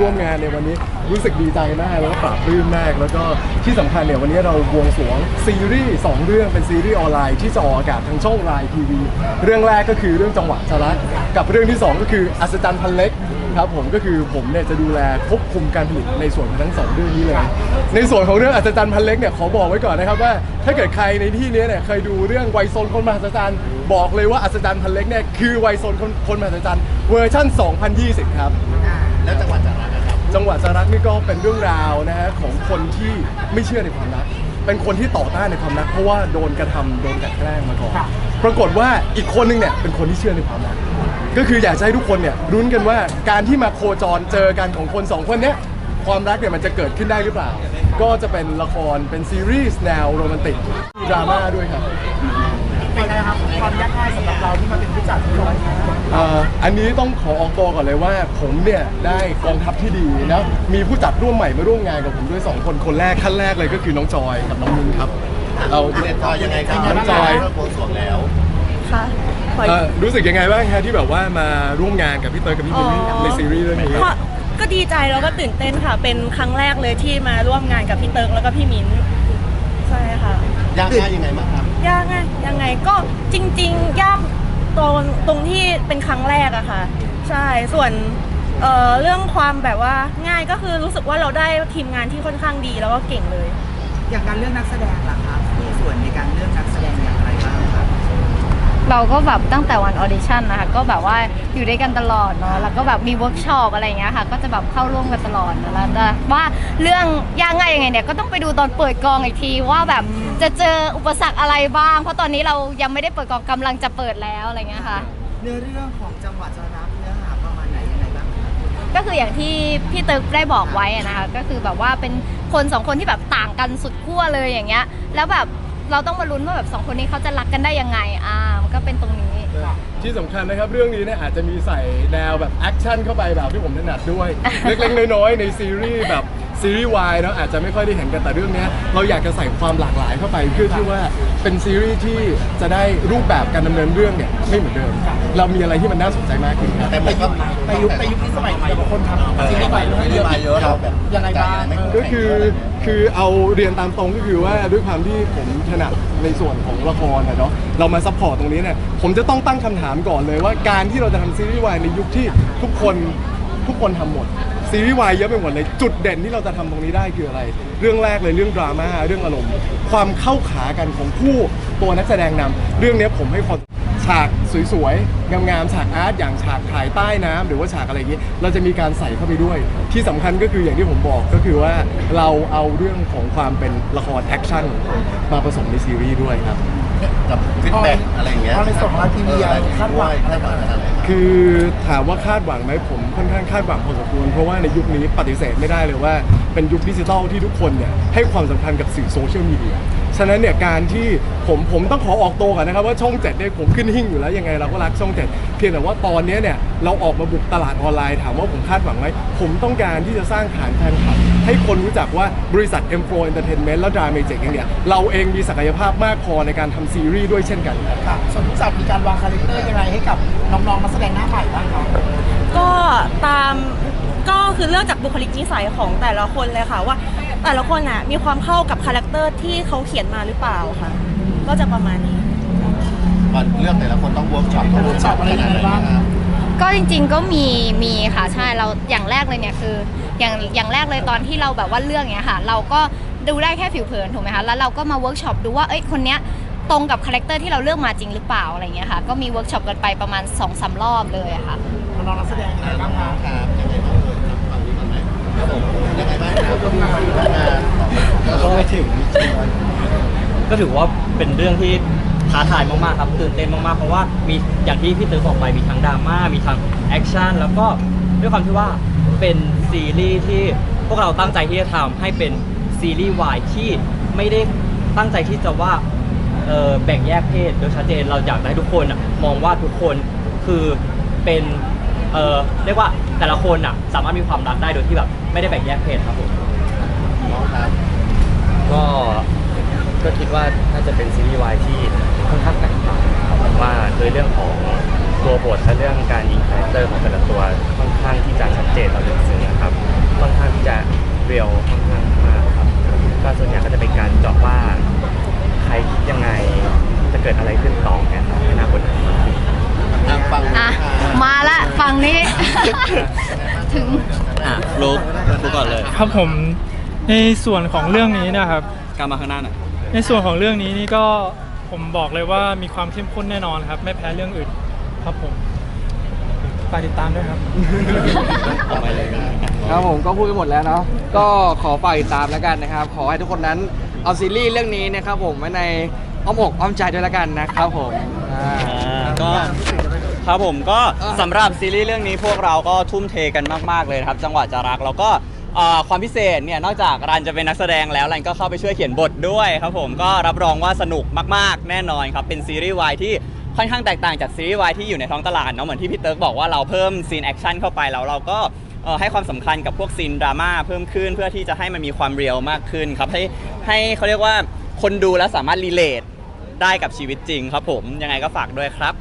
ร่วมงานในวันนี้รู้สึกดีใจมากแล้วก็ปลาบปลื้มมาก แล้วก็ที่สำคัญเนี่ยวันนี้เราบวงสรวงซีรีส์สองเรื่องเป็นซีรีส์ออนไลน์ที่จะออกอากาศทางช่องไลน์ทีวีเรื่องแรกก็คือเรื่องจังหวะจรักกับเรื่องที่สองก็คืออัศจรรย์พันเล็กครับผมก็คือผมเนี่ยจะดูแลควบคุมการผลิตในส่วนของทั้งสองเรื่องนี้เลยในส่วนของเรื่องอัศจรรย์พันเล็กเนี่ยขอบอกไว้ก่อนนะครับว่า ถ้าเกิดใครในที่นี้เนี่ยเคยดูเรื่องไวยโซนคนมหัศจรรย์บอกเลยว่าอัศจรรย์พันเล็กเนี่ยคือไวยโซนคนคนมหัศจรรย์เวอร์ชัน2020 ครับ แล้วจังหวัด จังหวัดสารักนี่ก็เป็นเรื่องราวนะฮะของคนที่ไม่เชื่อในความรัก เป็นคนที่ต่อต้านในความรักเพราะว่าโดนกระทำโดนกลันแกล้งมาก่อน ปรากฏว่าอีกคนนึงเนี่ยเป็นคนที่เชื่อในความรัก ก็คืออยากจะให้ทุกคนเนี่ยรุ้นกันว่าการที่มาโคจรเจอกันของคนสองคนเนี้ยความรักเนี่ยมันจะเกิดขึ้นได้หรือเปล่า ก็จะเป็นละครเป็นซีรีส์แนวโรแมนติกดราม่าด้วยครับ เป็นไงครับความยากง่ายสำหรับเราที่มาเป็นผู้จัดที่ร้อยเอ่ออันนี้ต้องขอออกตัวก่อนเลยว่า ผมเนี่ยได้กองทัพที่ดีนะมีผู้จัดร่วมใหม่มาร่วมงานกับผมด้วยสองคนคนแรกขั้นแรกเลยก็คือน้องจอยกับน้องมินครับ เราเรียนจอยยังไงครับน้องจอยเริ่มโพสต์สวงแล้วค่ะขอเอ่อรู้สึกยังไงบ้างคะที่แบบว่ามาร่วมงานกับพี่เตยกับพี่มินในซีรีส์เรื่องนี้ ก็ก็ดีใจแล้วก็ตื่นเต้นค่ะ เป็นครั้งแรกเลยที่มาร่วมงานกับพี่เติร์กแล้วก็พี่มิ้นใช่ค่ะ ยากง่ายยังไงบ้างครับ ยากไงยังไงก็จริง ๆ ยากตรงตรงที่เป็นครั้งแรกอะค่ะ ใช่ส่วนเอ่อเรื่องความแบบว่าง่ายก็คือรู้สึกว่าเราได้ทีมงานที่ค่อนข้างดีแล้วก็เก่งเลย อย่างการเลือกนักแสดงล่ะคะมีส่วนในการเลือกนักแสดงอย่างไร เราก็แบบตั้งแต่วันออดิชั่นนะคะก็แบบว่าอยู่ด้วยกันตลอดเนาะแล้วก็แบบมีเวิร์กช็อปอะไรอย่างเงี้ยค่ะ ก็จะแบบเข้าร่วมกันตลอดนะแล้วแต่ว่าเรื่องยากง่ายยังไงเนี่ยก็ต้องไปดูตอนเปิดกองอีกทีว่าแบบจะเจออุปสรรคอะไรบ้าง เพราะตอนนี้เรายังไม่ได้เปิดกองกำลังจะเปิดแล้วอะไรเงี้ยค่ะ เนื้อเรื่องของจังหวัดจะรับเนื้อหาประมาณไหนยังไงบ้างครับก็คืออย่างที่พี่ตึกได้บอกไว้อะนะคะก็คือแบบว่าเป็นคนสองคนที่แบบต่างกันสุดขั้วเลยอย่างเงี้ย แล้วแบบ เราต้องมาลุ้นว่าแบบสองคนนี้เขาจะรักกันได้ยังไงอ่ามันก็เป็นตรงนี้ ที่สำคัญนะครับเรื่องนี้เนี่ยอาจจะมีใส่แนวแบบแอคชั่นเข้าไปแบบที่ผมถนัดด้วย เล็กๆน้อยๆในซีรีส์แบบซีรีส์วายเนาะอาจจะไม่ค่อยได้เห็นกันแต่เรื่องเนี้ยเราอยากจะใส่ความหลากหลายเข้าไปเพื่อที่ว่าเป็นซีรีส์ที่จะได้รูปแบบการดำเนินเรื่องเนี่ยไม่เหมือนเดิม เรามีอะไรที่มันน่าสนใจมากขึ้นครับ แต่มันก็ในยุคในยุคที่สมัยใหม่คนทำซีรีส์ใหม่ซีรีส์มาเยอะเราแบบยังไงบ้าง ก็คือ คือเอาเรียนตามตรงก็คือว่าด้วยความที่ผมถนัดในส่วนของละครนะเนาะเรามาซัพพอร์ตตรงนี้เนี่ยผมจะต้องตั้งคำถามก่อนเลยว่าการที่เราจะทำซีรีส์วายในยุคที่ทุกคนทุกคนทำหมดซีรีส์วายเยอะไปหมดเลย จุดเด่นที่เราจะทำตรงนี้ได้คืออะไร เรื่องแรกเลยเรื่องดราม่าเรื่องอารมณ์ ความเข้าขากันของผู้ตัวนักแสดงนำเรื่องเนี้ยผมให้ความ ฉากสวยๆ งามๆ ฉากอาร์ตอย่างฉากถ่ายใต้น้ำหรือว่าฉากอะไรอย่างนี้ เราจะมีการใส่เข้าไปด้วย ที่สำคัญก็คืออย่างที่ผมบอกก็คือว่าเราเอาเรื่องของความเป็นละครแอคชั่นมาผสมในซีรีส์ด้วยครับ กับฟีดแบ็กอะไรอย่างเงี้ยพอในส่งมาทีวีอะไรคาดหวังอะไรคาดหวังอะไรครับคือถามว่าคาดหวังไหมผมค่อนข้างคาดหวังพอสมควรเพราะว่าในยุคนี้ปฏิเสธไม่ได้เลยว่าเป็นยุคดิจิทัลที่ทุกคนเนี่ยให้ความสำคัญกับสื่อโซเชียลมีเดีย ฉะนั้นเนี่ยการที่ผมผมต้องขอออกตัวก่อนนะครับว่าช่องเจ็ดเนี่ยผมขึ้นหิ่งอยู่แล้วยังไงเราก็รักช่องเจ็ดเพียงแต่ว่าตอนเนี้ยเนี่ยเราออกมาบุกตลาดออนไลน์ถามว่าผมคาดหวังไหมผมต้องการที่จะสร้างฐานแฟนคลับให้คนรู้จักว่าบริษัท M4 Entertainment และ Drama Magic เองเนี่ยเราเองมีศักยภาพมากพอในการทำซีรีส์ด้วยเช่นกันครับค่ะส่วนผู้จัดมีการวางคาแรคเตอร์ยังไงให้กับน้องๆนักแสดงหน้าใหม่บ้างครับก็ตามก็คือเลือกจากบุคลิกนิสัยของแต่ละคนเลยค่ะว่า แต่ละคนน่ะมีความเข้ากับคาแรคเตอร์ที่เขาเขียนมาหรือเปล่าค่ะ ก็จะประมาณนี้ ก่อนเลือกแต่ละคนต้องเวิร์กช็อปเวิร์กช็อปอะไรยังไงบ้างก็จริงๆก็มีมีค่ะใช่เราอย่างแรกเลยเนี่ยคืออย่างอย่างแรกเลยตอนที่เราแบบว่าเรื่องเนี้ยค่ะ เราก็ดูได้แค่ผิวเผินถูกไหมคะแล้วเราก็มาเวิร์กช็อปดูว่าเอ้ยคนเนี้ยตรงกับคาแรคเตอร์ที่เราเลือกมาจริงหรือเปล่าอะไรเงี้ยค่ะก็มีเวิร์กช็อปกันไปประมาณ2อสรอบเลยอะค่ะ น้องๆนักแสดงยังไงบ้างครับครับยังไงบ้าง ถึงก็ถือว่าเป็นเรื่องที่ท้าทายมากๆครับตื่นเต้นมากๆเพราะว่ามีอย่างที่พี่ตือบอกไปมีทั้งดราม่ามีทั้งแอคชั่นแล้วก็ด้วยความที่ว่าเป็นซีรีส์ที่พวกเราตั้งใจที่จะทำให้เป็นซีรีส์วายที่ไม่ได้ตั้งใจที่จะว่าแบ่งแยกเพศโดยชัดเจนเราอยากให้ทุกคนมองว่าทุกคนคือเป็นเเรียกว่าแต่ละคนอะสามารถมีความรักได้โดยที่แบบไม่ได้แบ่งแยกเพศครับผมน้องครับ ก็ก็คิดว่าน่าจะเป็นซีรีส์วายที่ค่อนข้างแตกต่างครับผมว่าโดยเรื่องของตัวบทและเรื่องการยิงคาแรคเตอร์ของแต่ละตัวค่อนข้างที่จะชัดเจนและลึกซึ้งนะครับค่อนข้างที่จะเรียลค่อนข้างมากครับก็ส่วนใหญ่ก็จะเป็นการเจาะว่าใครคิดยังไงจะเกิดอะไรขึ้นต่อเนี่ยครับให้น่าค้นหามากขึ้นทางฝั่งอะมาละฝั่งนี้ ถึง อะฟลุกฟลุกก่อนเลย ครับผม ในส่วนของเรื่องนี้นะครับกลับมาข้างหน้าหน่อยในส่วนของเรื่องนี้นี่ก็ผมบอกเลยว่ามีความเข้มข้นแน่นอนครับ ไม่แพ้เรื่องอื่นครับผมฝากติดตามด้วยครับออกไปเลยครับผมก็พูดกันหมดแล้วเนาะก็ขอฝากติดตามแล้วกันนะครับ ขอให้ทุกคนนั้นเอาซีรีส์เรื่องนี้นะครับผมไว้ในอ้อมอกอ้อมใจด้วยแล้วกันนะครับผมอ่าก็ครับผมก็สำหรับซีรีส์เรื่องนี้พวกเราก็ทุ่มเทกันมาก ๆ เลยนะครับ จังหวะจะรักแล้วก็ เอ่อความพิเศษเนี่ยนอกจากรันจะเป็นนักแสดงแล้วรันก็เข้าไปช่วยเขียนบทด้วยครับผมก็รับรองว่าสนุกมากๆ แน่นอนครับเป็นซีรีส์วายที่ค่อนข้างแตกต่างจากซีรีส์วายที่อยู่ในท้องตลาดเนาะเหมือนที่พี่เติร์กบอกว่าเราเพิ่มซีนแอคชั่นเข้าไปแล้วเราก็เอ่อให้ความสำคัญกับพวกซีนดราม่าเพิ่มขึ้นเพื่อที่จะให้มันมีความเรียลมากขึ้นครับให้ให้เขาเรียกว่าคนดูแล้วสามารถรีเลท ได้กับชีวิตจริงครับผมยังไงก็ฝากด้วยครับ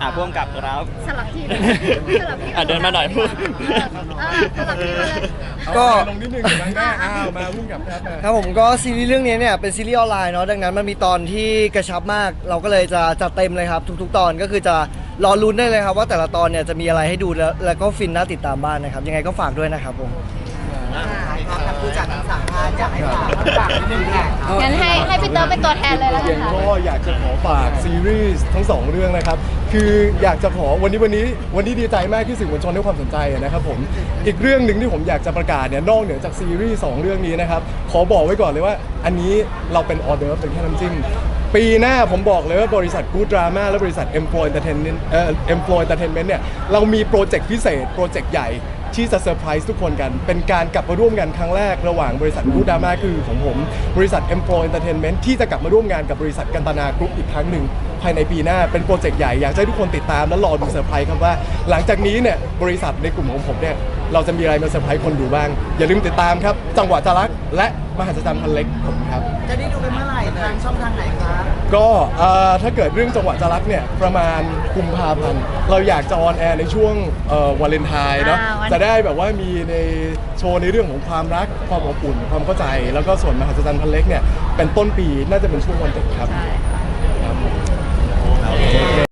อะพ่วงกับครับสลับที่สลับที่อะเดินมาหน่อยพูด เออสลับที่มาเลยก็ลงนิดนึงอยู่ทางหน้าอ้าวมาพุ่งกับครับมา ครับผมก็ซีรีส์เรื่องนี้เนี่ยเป็นซีรีส์ออนไลน์เนาะดังนั้นมันมีตอนที่กระชับมาก เราก็เลยจะจัดเต็มเลยครับ ทุก ๆ ตอนก็คือจะรอลุ้นได้เลยครับว่าแต่ละตอนเนี่ยจะมีอะไรให้ดูแล้วแล้วก็ฟินน่าติดตามบ้านนะครับ ยังไงก็ฝากด้วยนะครับผม ครับกับผู้จัดทั้งสามท่านอยากให้ฝากฝากนิดนึงค่ะงั้นให้ให้พี่เติร์เป็นตัวแทนเลยแล้วกัเพีนยงค่ะ ก็อยากจะขอฝากซีรีส์ทั้งสองเรื่องนะครับ คืออยากจะขอวันนี้วันนี้วันนี้ดีใจมากที่สื่อมวลชนให้ความสนใจนะครับผม อีกเรื่องหนึ่งที่ผมอยากจะประกาศเนี่ยนอกเหนือจากซีรีส์สองเรื่องนี้นะครับ ขอบอกไว้ก่อนเลยว่า อันนี้เราเป็นออเดอร์ฟเป็นแค่น้ำจิ้ม ปีหน้าผมบอกเลยว่าบริษัท Good Drama และบริษัท Employ Entertainment เอ่อ Employ Entertainment เนี่ยเรามีโปรเจกต์พิเศษ โปรเจกต์ใหญ่ ที่จะเซอร์ไพรส์ทุกคนกัน เป็นการกลับมาร่วมงานครั้งแรกระหว่างบริษัทกูดาม่าคือของผม บริษัท Employ Entertainment ที่จะกลับมาร่วมงานกับบริษัทกันตนากรุ๊ปอีกครั้งหนึ่งภายในปีหน้าเป็นโปรเจกต์ใหญ่อยากให้ทุกคนติดตามและรอดูเซอร์ไพรส์ครับว่า หลังจากนี้เนี่ยบริษัทในกลุ่มของผมเนี่ยเราจะมีอะไรมาเซอร์ไพรส์คนดูบ้าง อย่าลืมติดตามครับ จังหวะจะรักและมหัศจรรย์พันเล็กผมครับ จะได้ดูกันเมื่อไหร่ทางช่องทางไหนครับ ก็เอ่อถ้าเกิดเรื่องจังหวะจะรักเนี่ยประมาณกุมภาพันธ์เราอยากจะออนแอร์ในช่วงเอ่อวาเลนไทน์เนาะอ่าวันจะได้แบบว่ามีในโชว์ในเรื่องของความรักความอบอุ่นความเข้าใจ แล้วก็ส่วนมหัศจรรย์พันเล็กเนี่ยเป็นต้นปีน่าจะเป็นช่วงวันเด็กครับ ใช่ค่ะครับผม